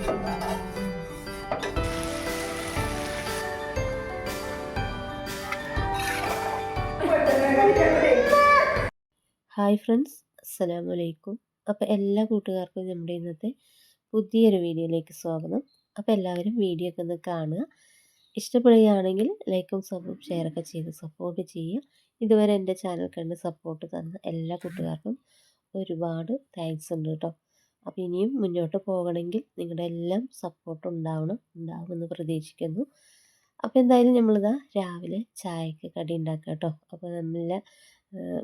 Hi friends അസ്സലാമു അലൈക്കും അപ്പോൾ എല്ലാ കൂട്ടുകാർക്കും നമ്മുടെ ഇന്നത്തെ പുതിയൊരു വീഡിയോയിലേക്ക് സ്വാഗതം. അപ്പോൾ എല്ലാവരും വീഡിയോ ഒക്കെ ഒന്ന് കാണുക. ഇഷ്ടപ്പെടുകയാണെങ്കിൽ ലൈക്കും സബും ഷെയറൊക്കെ ചെയ്ത് സപ്പോർട്ട് ചെയ്യുക. ഇതുവരെ എന്റെ ചാനൽ കണ്ട് സപ്പോർട്ട് തന്ന എല്ലാ കൂട്ടുകാർക്കും ഒരുപാട് താങ്ക്സ് ഉണ്ട് കേട്ടോ. അപ്പോൾ ഇനിയും മുന്നോട്ട് പോകണമെങ്കിൽ നിങ്ങളുടെ എല്ലാം സപ്പോർട്ട് ഉണ്ടാവണം ഉണ്ടാവുമെന്ന് പ്രതീക്ഷിക്കുന്നു. അപ്പോൾ എന്തായാലും നമ്മളിതാ രാവിലെ ചായക്ക് കടി ഉണ്ടാക്കാം കേട്ടോ അപ്പോൾ നല്ല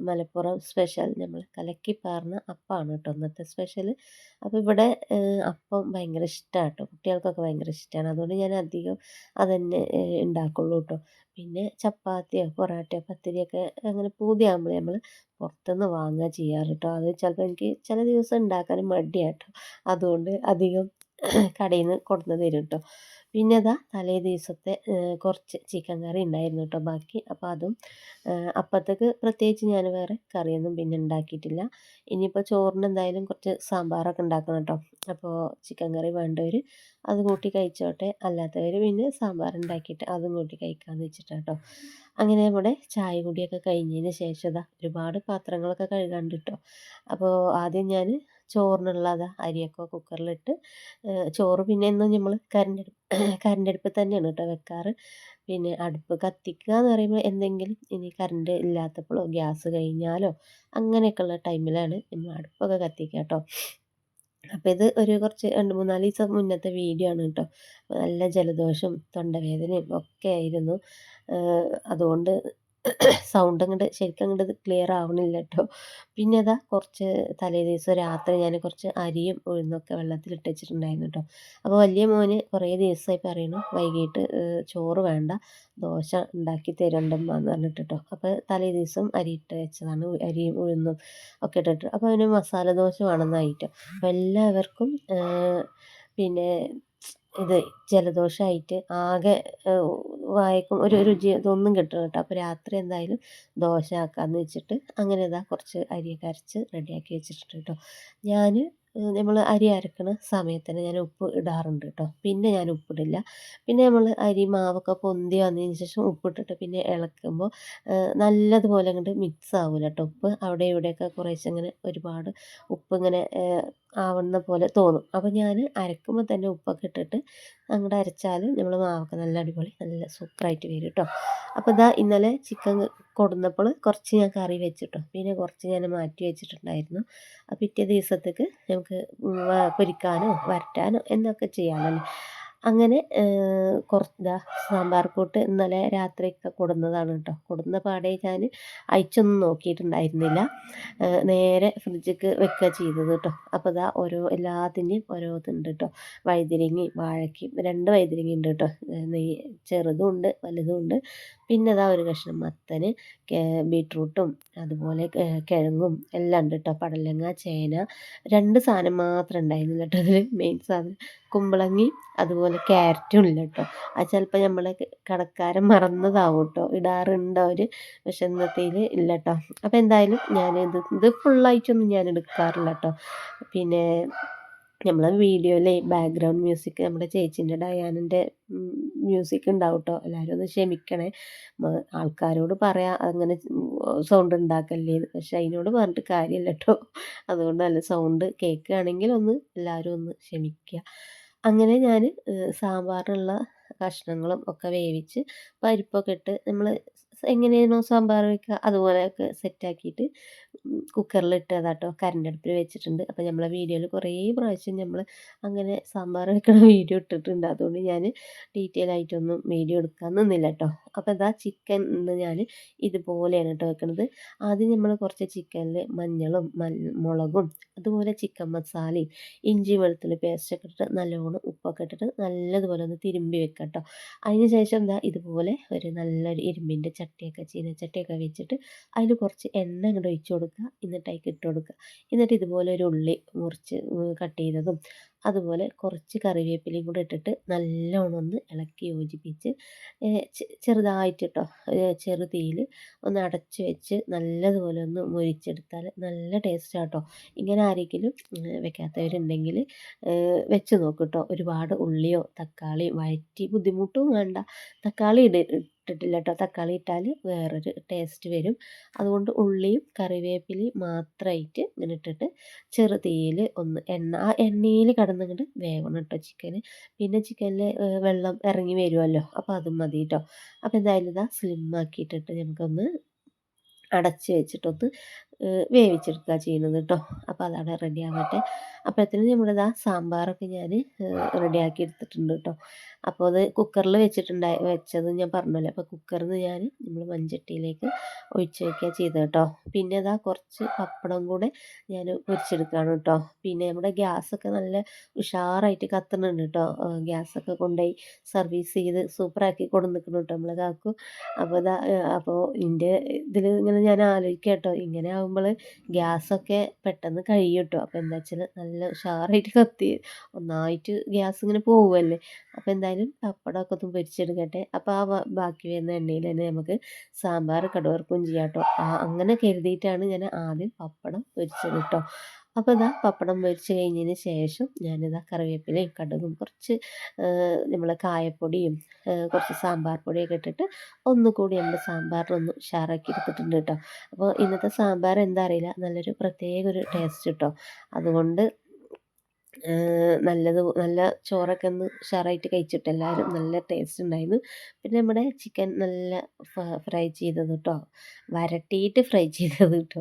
മലപ്പുറം സ്പെഷ്യൽ നമ്മൾ കലക്കി കലക്കിപ്പാർന്ന അപ്പമാണ് കേട്ടോ ഇന്നത്തെ സ്പെഷ്യൽ അപ്പോൾ ഇവിടെ അപ്പം ഭയങ്കര ഇഷ്ടമാണ് കേട്ടോ കുട്ടികൾക്കൊക്കെ ഭയങ്കര ഇഷ്ടമാണ് അതുകൊണ്ട് ഞാൻ അധികം അതന്നെ ഉണ്ടാക്കുള്ളൂ കേട്ടോ പിന്നെ ചപ്പാത്തിയോ പൊറാട്ടയോ പത്തിരിയൊക്കെ അങ്ങനെ പൂതിയാകുമ്പോൾ നമ്മൾ പുറത്തുനിന്ന് വാങ്ങുക ചെയ്യാറ് കേട്ടോ അത് ചിലപ്പോൾ എനിക്ക് ചില ദിവസം ഉണ്ടാക്കാൻ മടിയാട്ടോ അതുകൊണ്ട് അധികം കടയിൽ നിന്ന് കൊണ്ടുവന്ന് തരും കേട്ടോ പിന്നെ അതാ തലേ ദിവസത്തെ കുറച്ച് ചിക്കൻ കറി ഉണ്ടായിരുന്നു കേട്ടോ ബാക്കി. അപ്പോൾ അതും അപ്പത്തേക്ക് പ്രത്യേകിച്ച് ഞാൻ വേറെ കറിയൊന്നും പിന്നെ ഉണ്ടാക്കിയിട്ടില്ല ഇനിയിപ്പോൾ ചോറിന് എന്തായാലും കുറച്ച് സാമ്പാറൊക്കെ ഉണ്ടാക്കണം കേട്ടോ അപ്പോൾ ചിക്കൻ കറി വേണ്ടവർ അത് കൂട്ടി കഴിച്ചോട്ടെ. അല്ലാത്തവർ പിന്നെ സാമ്പാർ ഉണ്ടാക്കിയിട്ട് അതും കൂട്ടി കഴിക്കാമെന്ന് വെച്ചിട്ടാണ് കേട്ടോ അങ്ങനെ നമ്മുടെ ചായ കുടിയൊക്കെ കഴിഞ്ഞതിന് ശേഷം ഒരുപാട് പാത്രങ്ങളൊക്കെ കഴുകാണ്ട് കേട്ടോ അപ്പോൾ ആദ്യം ഞാൻ ചോറിനുള്ളത് അരിയൊക്കെ കുക്കറിലിട്ട് ചോറ് പിന്നെ എന്നും നമ്മൾ കരണ്ട് കരണ്ട് അടുപ്പിൽ തന്നെയാണ് കേട്ടോ വെക്കാറ്. പിന്നെ അടുപ്പ് കത്തിക്കുക എന്ന് പറയുമ്പോൾ എന്തെങ്കിലും ഇനി കറണ്ട് ഇല്ലാത്തപ്പോഴോ ഗ്യാസ് കഴിഞ്ഞാലോ അങ്ങനെയൊക്കെയുള്ള ടൈമിലാണ് നമ്മൾ അടുപ്പൊക്കെ കത്തിക്കുക കേട്ടോ. അപ്പോൾ ഇത് ഒരു കുറച്ച് രണ്ട് മൂന്നാൽ ദിവസം മുന്നത്തെ വീഡിയോ ആണ് കേട്ടോ. നല്ല ജലദോഷം തൊണ്ടവേദനയും ഒക്കെ ആയിരുന്നു. അതുകൊണ്ട് സൗണ്ട് അങ്ങോട്ട് ശരിക്കും അങ്ങോട്ട് ക്ലിയർ ആവണില്ല കേട്ടോ പിന്നെ അതാ കുറച്ച് തലേ ദിവസം രാത്രി ഞാൻ കുറച്ച് അരിയും ഉഴുന്നൊക്കെ വെള്ളത്തിലിട്ട് വെച്ചിട്ടുണ്ടായിരുന്നു കേട്ടോ അപ്പോൾ വലിയ മോന് കുറേ ദിവസമായി പറയണു വൈകിട്ട് ചോറ് വേണ്ട ദോശ ഉണ്ടാക്കി തരണ്ടമ്മ എന്ന് പറഞ്ഞിട്ട് കേട്ടോ അപ്പോൾ തലേ ദിവസം അരി ഇട്ട് വെച്ചതാണ് അരിയും ഉഴുന്നും ഒക്കെ ഇട്ടിട്ട്. അപ്പോൾ അതിന് മസാല ദോശ വേണമെന്നായിട്ടോ അപ്പോൾ എല്ലാവർക്കും പിന്നെ ഇത് ജലദോഷമായിട്ട് ആകെ വായക്കും ഒരു രുചി ഇതൊന്നും കിട്ടണം കേട്ടോ. അപ്പോൾ രാത്രി എന്തായാലും ദോശ ആക്കാമെന്ന് വെച്ചിട്ട് അങ്ങനെ ഇതാ കുറച്ച് അരിയൊക്കെ അരച്ച് റെഡിയാക്കി വെച്ചിട്ടുണ്ട് കേട്ടോ. ഞാൻ നമ്മൾ അരി അരക്കണ സമയത്ത് തന്നെ ഞാൻ ഉപ്പ് ഇടാറുണ്ട് കേട്ടോ. പിന്നെ ഞാൻ ഉപ്പിടില്ല. പിന്നെ നമ്മൾ അരി മാവൊക്കെ പൊന്തി വന്നതിന് ശേഷം ഉപ്പിട്ടിട്ട് പിന്നെ ഇളക്കുമ്പോൾ നല്ലതുപോലെ അങ്ങോട്ട് മിക്സ് ആവില്ല കേട്ടോ. ഉപ്പ് അവിടെ ഇവിടെയൊക്കെ കുറേശ്ശെ ഇങ്ങനെ ഒരുപാട് ഉപ്പ് ഇങ്ങനെ ആവുന്ന പോലെ തോന്നും. അപ്പോൾ ഞാൻ അരക്കുമ്പോൾ തന്നെ ഉപ്പൊക്കെ ഇട്ടിട്ട് അങ്ങോട്ട് അരച്ചാൽ നമ്മൾ മാവൊക്കെ നല്ല അടിപൊളി നല്ല സൂപ്പറായിട്ട് വരും കേട്ടോ അപ്പോൾ ഇതാ ഇന്നലെ ചിക്കൻ കൊടുന്നപ്പോൾ കുറച്ച് ഞാൻ കറി വെച്ചിട്ടോ. പിന്നെ കുറച്ച് ഞാൻ മാറ്റി വെച്ചിട്ടുണ്ടായിരുന്നു. അപ്പോൾ പിറ്റേ ദിവസത്തേക്ക് നമുക്ക് പൊരിക്കാനോ വരട്ടാനോ എന്നൊക്കെ ചെയ്യാമല്ലോ അങ്ങനെ കുറച്ച് സാമ്പാർ കൂട്ട് ഇന്നലെ രാത്രിയൊക്കെ കൊടുന്നതാണ് കേട്ടോ കൊടുന്ന പാടെ ഞാൻ അയച്ചൊന്നും നോക്കിയിട്ടുണ്ടായിരുന്നില്ല. നേരെ ഫ്രിഡ്ജിക്ക് വെക്കുക ചെയ്തത് കേട്ടോ അപ്പോൾ ഇതാ ഓരോ എല്ലാത്തിന്റെയും ഓരോ ഇതുണ്ട് കേട്ടോ വഴുതിരിങ്ങി വാഴയ്ക്കും രണ്ട് വഴുതിരിങ്ങി ഉണ്ട് കേട്ടോ നെയ്യ് ചെറുതും ഉണ്ട് വലുതും ഉണ്ട്. പിന്നെ അതാ ഒരു കഷ്ണം മത്തന് ബീട്രൂട്ടും അതുപോലെ കിഴങ്ങും എല്ലാം ഉണ്ട് കേട്ടോ പടലങ്ങ ചേന രണ്ട് സാധനം മാത്രം ഉണ്ടായിരുന്നില്ല കേട്ടോ അതിൽ മെയിൻ സാധനം കുമ്പളങ്ങി അതുപോലെ ക്യാരറ്റും ഇല്ല കേട്ടോ അത് ചിലപ്പോൾ നമ്മൾ കടക്കാരൻ മറന്നതാവും കേട്ടോ ഇടാറുണ്ട് അവർ പക്ഷെ ഇന്നത്തേൽ ഇല്ല കേട്ടോ അപ്പോൾ എന്തായാലും ഞാൻ ഇത് ഇത് ഫുള്ളായിട്ടൊന്നും ഞാൻ എടുക്കാറില്ല കേട്ടോ പിന്നെ നമ്മളെ വീഡിയോയിലെ ബാക്ക്ഗ്രൗണ്ട് മ്യൂസിക് നമ്മുടെ ചേച്ചീന്റെ ഡയാനിന്റെ മ്യൂസിക് ഉണ്ടാവും കേട്ടോ എല്ലാവരും ഒന്ന് ക്ഷമിക്കണേ. ആൾക്കാരോട് പറയാം അങ്ങനെ സൗണ്ട് ഉണ്ടാക്കല്ലേ പക്ഷെ അതിനോട് പറഞ്ഞിട്ട് കാര്യമില്ല കേട്ടോ അതുകൊണ്ട് നല്ല സൗണ്ട് കേൾക്കുകയാണെങ്കിൽ ഒന്ന് എല്ലാവരും ഒന്ന് ക്ഷമിക്കുക അങ്ങനെ ഞാൻ സാമ്പാറിനുള്ള കഷ്ണങ്ങളും ഒക്കെ വേവിച്ച് പരിപ്പൊക്കെ ഇട്ട് നമ്മൾ എങ്ങനെയാണോ സാമ്പാർ വയ്ക്കുക അതുപോലെയൊക്കെ സെറ്റാക്കിയിട്ട് കുക്കറിലിട്ട് കേട്ടോ കറണ്ട് അടുപ്പിൽ വെച്ചിട്ടുണ്ട്. അപ്പോൾ നമ്മളെ വീഡിയോയിൽ കുറേ പ്രാവശ്യം നമ്മൾ അങ്ങനെ സാമ്പാർ വെക്കണ വീഡിയോ ഇട്ടിട്ടുണ്ട്. അതുകൊണ്ട് ഞാൻ ഡീറ്റെയിൽ ആയിട്ടൊന്നും വീഡിയോ എടുക്കാൻ നിന്നില്ല കേട്ടോ അപ്പോൾ ഇതാ ചിക്കൻ ഇന്ന് ഞാൻ ഇതുപോലെയാണ് കേട്ടോ വെക്കുന്നത് ആദ്യം നമ്മൾ കുറച്ച് ചിക്കനിൽ മഞ്ഞളും മുളകും അതുപോലെ ചിക്കൻ മസാലയും ഇഞ്ചി വെളുത്തുള്ളി പേസ്റ്റൊക്കെ ഇട്ടിട്ട് നല്ലോണം ഉപ്പൊക്കെ ഇട്ടിട്ട് നല്ലതുപോലെ ഒന്ന് തിരുമ്പി വെക്കാം കേട്ടോ അതിന് ശേഷം എന്താ ഇതുപോലെ ഒരു നല്ലൊരു ഇരുമ്പിന്റെ ചട്ടിയൊക്കെ ചീനച്ചട്ടിയൊക്കെ വെച്ചിട്ട് അതിൽ കുറച്ച് എണ്ണ ഇങ്ങോട്ട് ഒഴിച്ച് കൊടുക്കുക. എന്നിട്ട് അതിലേക്ക് ഇട്ട് കൊടുക്കുക. എന്നിട്ട് ഇതുപോലെ ഒരു ഉള്ളി മുറിച്ച് കട്ട് ചെയ്തതും അതുപോലെ കുറച്ച് കറിവേപ്പിലയും കൂടെ ഇട്ടിട്ട് നല്ലോണം ഒന്ന് ഇളക്കി യോജിപ്പിച്ച് ചെറുതായിട്ട് കേട്ടോ ചെറു തീയിൽ ഒന്ന് അടച്ച് വെച്ച് നല്ലതുപോലെ ഒന്ന് മുരിച്ചെടുത്താൽ നല്ല ടേസ്റ്റ് ആട്ടോ ഇങ്ങനെ ആരെങ്കിലും വെക്കാത്തവരുണ്ടെങ്കിൽ വെച്ച് നോക്ക് കേട്ടോ ഒരുപാട് ഉള്ളിയോ തക്കാളിയോ വഴറ്റി ബുദ്ധിമുട്ടും വേണ്ട. തക്കാളി ഇട ഇട്ടിട്ടില്ല കേട്ടോ തക്കാളി ഇട്ടാൽ വേറൊരു ടേസ്റ്റ് വരും. അതുകൊണ്ട് ഉള്ളിയും കറിവേപ്പിലയും മാത്രമായിട്ട് ഇങ്ങനെ ഇട്ടിട്ട് ചെറുതീയിൽ ഒന്ന് എണ്ണ ആ എണ്ണയിൽ കടന്നിങ്ങോട്ട് വേവണം കേട്ടോ ചിക്കൻ പിന്നെ ചിക്കനിൽ വെള്ളം ഇറങ്ങി വരുമല്ലോ അപ്പോൾ അതും മതി കേട്ടോ അപ്പോൾ എന്തായാലും ഇതാ സ്ലിം ആക്കിയിട്ടിട്ട് നമുക്കൊന്ന് അടച്ച് വെച്ചിട്ടൊന്ന് വേവിച്ചെടുക്കുക ചെയ്യുന്നത് കേട്ടോ അപ്പോൾ അതവിടെ റെഡി ആവട്ടെ. അപ്പോഴത്തേനും നമ്മളിതാ സാമ്പാറൊക്കെ ഞാൻ ആക്കി എടുത്തിട്ടുണ്ട് കേട്ടോ അപ്പോൾ അത് കുക്കറിൽ വെച്ചിട്ടുണ്ടായി വെച്ചത് ഞാൻ പറഞ്ഞല്ലോ? അപ്പോൾ കുക്കറിൽ നിന്ന് ഞാൻ നമ്മൾ മൺചട്ടിയിലേക്ക് ഒഴിച്ച് വയ്ക്കുക ചെയ്തത് കേട്ടോ പിന്നെ അതാ കുറച്ച് പപ്പടം കൂടെ ഞാൻ പൊരിച്ചെടുക്കുകയാണ് കേട്ടോ പിന്നെ നമ്മുടെ ഗ്യാസൊക്കെ നല്ല ഉഷാറായിട്ട് കത്തുന്നുണ്ട് കേട്ടോ ഗ്യാസൊക്കെ കൊണ്ടുപോയി സർവീസ് ചെയ്ത് സൂപ്പറാക്കി കൊടുന്നിക്കണം കേട്ടോ നമ്മൾ അപ്പോൾ ഇതാ അപ്പോൾ ഇതിന്റെ ഇതിൽ ഇങ്ങനെ ഞാൻ ആലോചിക്കാം കേട്ടോ ഇങ്ങനെ ആകുമ്പോൾ ഗ്യാസൊക്കെ പെട്ടെന്ന് കഴിയും കേട്ടോ അപ്പോൾ എന്താ വെച്ചാൽ നല്ല ഉഷാറായിട്ട് കത്തി ഒന്നായിട്ട് ഗ്യാസ് ഇങ്ങനെ പോവുമല്ലേ അപ്പോൾ എന്തായാലും പപ്പടമൊക്കെ ഒന്ന് പൊരിച്ചെടുക്കട്ടെ. അപ്പോൾ ആ ബാക്കി വരുന്ന എണ്ണയിൽ തന്നെ നമുക്ക് സാമ്പാർ കടുവർക്കും ചെയ്യാം കേട്ടോ അങ്ങനെ കരുതിയിട്ടാണ് ഞാൻ ആദ്യം പപ്പടം പൊരിച്ചത് കേട്ടോ അപ്പോൾ ഇതാ പപ്പടം പൊരിച്ച് കഴിഞ്ഞതിന് ശേഷം ഞാനിതാ കറിവേപ്പിലയും കടുകും കുറച്ച് നമ്മൾ കായപ്പൊടിയും കുറച്ച് സാമ്പാർ പൊടിയൊക്കെ ഇട്ടിട്ട് ഒന്നുകൂടി നമ്മൾ സാമ്പാറിനൊന്ന് ഉഷാറാക്കി എടുത്തിട്ടുണ്ട് കേട്ടോ. അപ്പോൾ ഇന്നത്തെ സാമ്പാർ എന്താ അറിയില്ല. നല്ലൊരു പ്രത്യേക ഒരു ടേസ്റ്റ് കേട്ടോ. അതുകൊണ്ട് നല്ലത് നല്ല ചോറൊക്കെ ഒന്ന് ഉഷാറായിട്ട് കഴിച്ചിട്ട് എല്ലാവരും നല്ല ടേസ്റ്റ് ഉണ്ടായിരുന്നു പിന്നെ നമ്മുടെ ചിക്കൻ നല്ല ഫ്രൈ ചെയ്തത് കേട്ടോ വരട്ടിയിട്ട് ഫ്രൈ ചെയ്തത് കേട്ടോ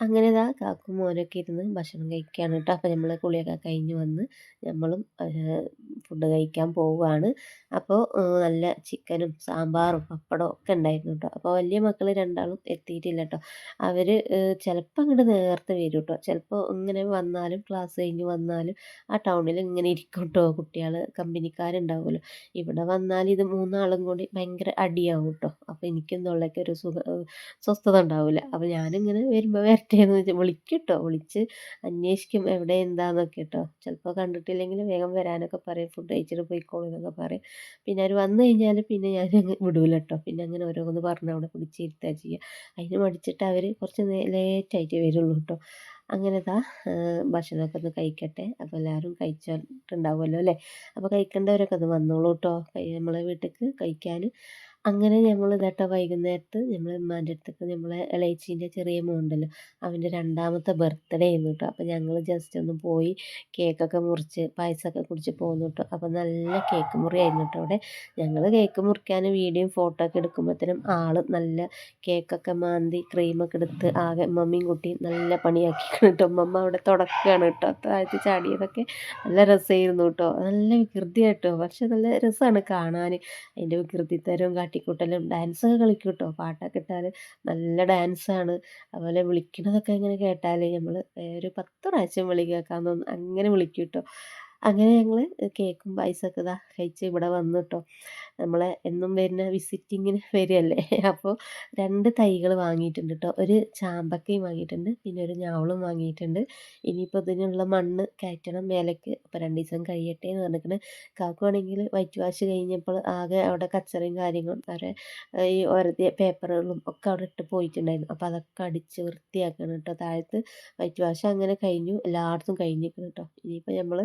അങ്ങനെ ഇതാ കാക്കും മോനൊക്കെ ഇരുന്ന് ഭക്ഷണം കഴിക്കുകയാണ് കേട്ടോ അപ്പോൾ നമ്മൾ കുളിയൊക്കെ കഴിഞ്ഞ് വന്ന് നമ്മളും ഫുഡ് കഴിക്കാൻ പോവുകയാണ് അപ്പോൾ നല്ല ചിക്കനും സാമ്പാറും പപ്പടവും ഒക്കെ ഉണ്ടായിരുന്നു കേട്ടോ അപ്പോൾ വലിയ മക്കൾ രണ്ടാളും എത്തിയിട്ടില്ല കേട്ടോ അവർ ചിലപ്പോൾ അങ്ങോട്ട് നേരത്തെ വരും കേട്ടോ ചിലപ്പോൾ ഇങ്ങനെ വന്നാലും ക്ലാസ് കഴിഞ്ഞ് വന്നാലും ആ ടൗണിൽ ഇങ്ങനെ ഇരിക്കും കേട്ടോ കുട്ടികൾ കമ്പനിക്കാരുണ്ടാവുമല്ലോ. ഇവിടെ വന്നാൽ ഇത് മൂന്നാളും കൂടി ഭയങ്കര അടിയാവും കേട്ടോ. അപ്പോൾ എനിക്കും തൊള്ളയ്ക്ക് ഒരു സുഖ സ്വസ്ഥത ഉണ്ടാവില്ല. അപ്പോൾ ഞാനിങ്ങനെ വരുമ്പോൾ വരട്ടേന്ന് വെച്ചാൽ വിളിക്കും കേട്ടോ. വിളിച്ച് അന്വേഷിക്കും എവിടെ എന്താണെന്നൊക്കെ കേട്ടോ. ചിലപ്പോൾ കണ്ടിട്ടില്ലെങ്കിൽ വേഗം വരാനൊക്കെ പറയും. ഫുഡ് കഴിച്ചിട്ട് പോയിക്കോളൂ എന്നൊക്കെ പറയും. പിന്നെ അവർ വന്നു കഴിഞ്ഞാൽ പിന്നെ ഞാൻ വിടൂല കേട്ടോ. പിന്നെ അങ്ങനെ ഓരോന്ന് പറഞ്ഞ് അവിടെ പിടിച്ചിരുത്തുക ചെയ്യുക. അതിന് മടിച്ചിട്ട് അവർ കുറച്ച് ലേറ്റായിട്ട് വരുള്ളൂ കേട്ടോ. അങ്ങനെ ഇതാ ഭക്ഷണമൊക്കെ ഒന്ന് കഴിക്കട്ടെ. അപ്പോൾ എല്ലാവരും കഴിച്ചിട്ടുണ്ടാവുമല്ലോ അല്ലേ? അപ്പോൾ കഴിക്കേണ്ടവരൊക്കെ അത് വന്നോളൂ കേട്ടോ നമ്മളെ വീട്ടിലേക്ക് കഴിക്കാൻ അങ്ങനെ നമ്മൾ ഇതേട്ടോ വൈകുന്നേരത്ത് ഞമ്മൾ ഉമ്മാന്റെ അടുത്തേക്ക് നമ്മളെ ഇളയച്ചീന്റെ ചെറിയ മോനുണ്ടല്ലോ അവന്റെ രണ്ടാമത്തെ ബർത്ത്ഡേ ആയിരുന്നു കേട്ടോ. അപ്പോൾ ഞങ്ങൾ ജസ്റ്റ് ഒന്ന് പോയി കേക്കൊക്കെ മുറിച്ച് പായസമൊക്കെ കുടിച്ച് പോന്നു കേട്ടോ. അപ്പോൾ നല്ല കേക്ക് മുറിയായിരുന്നു കേട്ടോ അവിടെ. ഞങ്ങൾ കേക്ക് മുറിക്കാൻ വീഡിയോയും ഫോട്ടോ ഒക്കെ എടുക്കുമ്പോഴത്തേനും ആൾ നല്ല കേക്കൊക്കെ മാന്തി ക്രീമൊക്കെ എടുത്ത് ആകെ മമ്മിയും കുട്ടിയും നല്ല പണിയാക്കി കേട്ടോ. ഉമ്മമ്മ അവിടെ തുടക്കുകയാണ് കേട്ടോ. താഴത്ത് ചാടിയതൊക്കെ നല്ല രസമായിരുന്നു കേട്ടോ. നല്ല വികൃതിയായിട്ടോ പക്ഷെ നല്ല രസമാണ് കാണാൻ അതിന്റെ വികൃതിത്തരവും കാട്ടിക്കൂട്ടലും ഡാൻസൊക്കെ കളിക്കും കേട്ടോ പാട്ടൊക്കെ ഇട്ടാൽ നല്ല ഡാൻസാണ് അതുപോലെ വിളിക്കണതൊക്കെ ഇങ്ങനെ കേട്ടാൽ നമ്മൾ ഒരു പത്ത് പ്രാവശ്യം വിളി കേൾക്കാൻ തോന്നും അങ്ങനെ വിളിക്കും കേട്ടോ അങ്ങനെ ഞങ്ങൾ കേക്കും പായസമൊക്കെ ഇതാ കഴിച്ച് ഇവിടെ വന്നു കേട്ടോ നമ്മളെ എന്നും വരുന്ന വിസിറ്റിങ്ങിന് വരികയല്ലേ? അപ്പോൾ രണ്ട് തൈകൾ വാങ്ങിയിട്ടുണ്ട് കേട്ടോ ഒരു ചാമ്പക്കയും വാങ്ങിയിട്ടുണ്ട് പിന്നെ ഒരു ഞാവളും വാങ്ങിയിട്ടുണ്ട്. ഇനിയിപ്പോൾ ഇതിനുള്ള മണ്ണ് കയറ്റണം മേലേക്ക് അപ്പോൾ രണ്ട് ദിവസം കഴിയട്ടെ എന്ന് പറഞ്ഞിട്ട് കാക്കുവാണെങ്കിൽ വൈറ്റ് വാഷ് കഴിഞ്ഞപ്പോൾ ആകെ അവിടെ കച്ചറയും കാര്യങ്ങളും അവരെ ഈ ഒരതിയ പേപ്പറുകളും ഒക്കെ അവിടെ ഇട്ട് പോയിട്ടുണ്ടായിരുന്നു. അപ്പോൾ അതൊക്കെ അടിച്ച് വൃത്തിയാക്കണം കേട്ടോ താഴത്ത് വൈറ്റ് വാഷ് അങ്ങനെ കഴിഞ്ഞു എല്ലായിടത്തും കഴിഞ്ഞിരിക്കണം കേട്ടോ ഇനിയിപ്പോൾ നമ്മൾ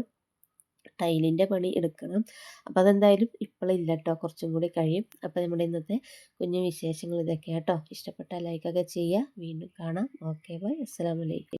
ടൈലിന്റെ പണി എടുക്കണം. അപ്പോൾ അതെന്തായാലും ഇപ്പോഴില്ല കേട്ടോ കുറച്ചും കൂടി കഴിയും. അപ്പോൾ നമ്മുടെ ഇന്നത്തെ കുഞ്ഞു വിശേഷങ്ങൾ ഇതൊക്കെയാണ് കേട്ടോ ഇഷ്ടപ്പെട്ടാൽ ലൈക്കൊക്കെ ചെയ്യുക. വീണ്ടും കാണാം. Okay bye. അസ്സാം വലൈക്കും